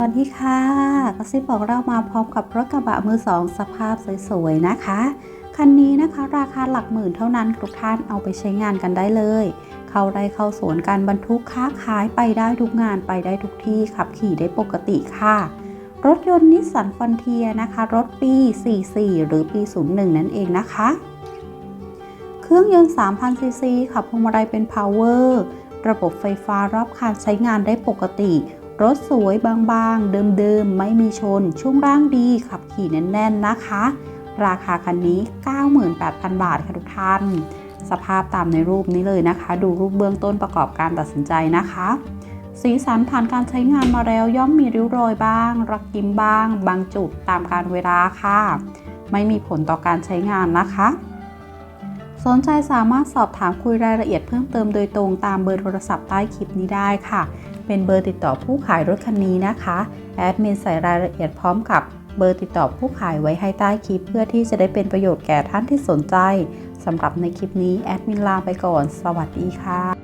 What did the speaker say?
สวัสดีค่ะกระซิบบอกเรามาพร้อมกับรถกระบะมือสองสภาพสวยๆนะคะ คันนี้นะคะราคาหลักหมื่นเท่านั้นทุกท่านเอาไปใช้งานกันได้เลย เข้าไร่เข้าสวนการบรรทุกค้าขายไปได้ทุกงานไปได้ทุกที่ขับขี่ได้ปกติค่ะ รถยนต์นิสสันฟอนเทียนะคะ รถปี 44 หรือปี 01 นั่นเองนะคะ เครื่องยนต์ 3,000 ซีซีขับพวงมาลัยเป็น power ระบบไฟฟ้ารอบคันใช้งานได้ปกติ รถสวยบางๆ เดิมๆ ไม่มีชน ช่วงร่างดี ขับขี่แน่นๆ นะคะ ราคาคันนี้ 98,000 บาทค่ะทุกท่าน สภาพตามในรูปนี้เลยนะคะ ดูรูปเบื้องต้นประกอบการตัดสินใจนะคะ สีสันผ่านการใช้งานมาแล้วย่อมมีริ้วรอยบ้าง รักยิ้มบ้าง บางจุดตามการเวลาค่ะ ไม่มีผลต่อการใช้งานนะคะสนใจสามารถสอบถามคุยรายละเอียดเพิ่มเติมโดยตรงตามเบอร์โทรศัพท์ใต้คลิปนี้ได้ค่ะ เป็นเบอร์ติดต่อผู้ขายรถคันนี้นะคะแอดมินใส่รายละเอียดพร้อมกับเบอร์ติดต่อผู้ขายไว้ให้ใต้คลิป เพื่อที่จะได้เป็นประโยชน์แก่ท่านที่สนใจสำหรับในคลิปนี้แอดมินลาไปก่อน สวัสดีค่ะ